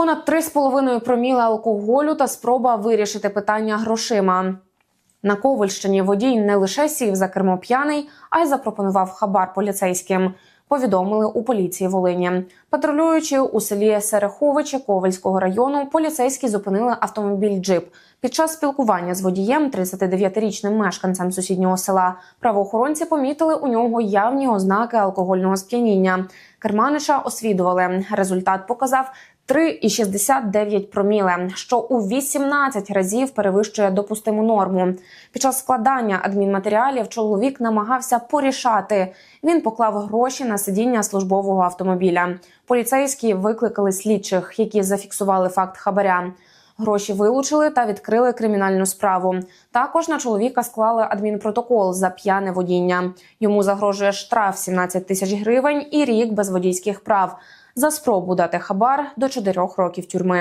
Понад 3,5 проміли алкоголю та спроба вирішити питання грошима. На Ковальщині водій не лише сів за кермо п'яний, а й запропонував хабар поліцейським. Повідомили у поліції Волині. Патрулюючи у селі Сереховичі Ковальського району, поліцейські зупинили автомобіль Джип. Під час спілкування з водієм, 39-річним мешканцем сусіднього села, правоохоронці помітили у нього явні ознаки алкогольного сп'яніння. Керманича освідували. Результат показав 3,69 проміле, що у 18 разів перевищує допустиму норму. Під час складання адмінматеріалів чоловік намагався порішати. Він поклав гроші на сидіння службового автомобіля. Поліцейські викликали слідчих, які зафіксували факт хабаря. Гроші вилучили та відкрили кримінальну справу. Також на чоловіка склали адмінпротокол за п'яне водіння. Йому загрожує штраф 17 тисяч гривень і рік без водійських прав за спробу дати хабар до 4 років тюрми.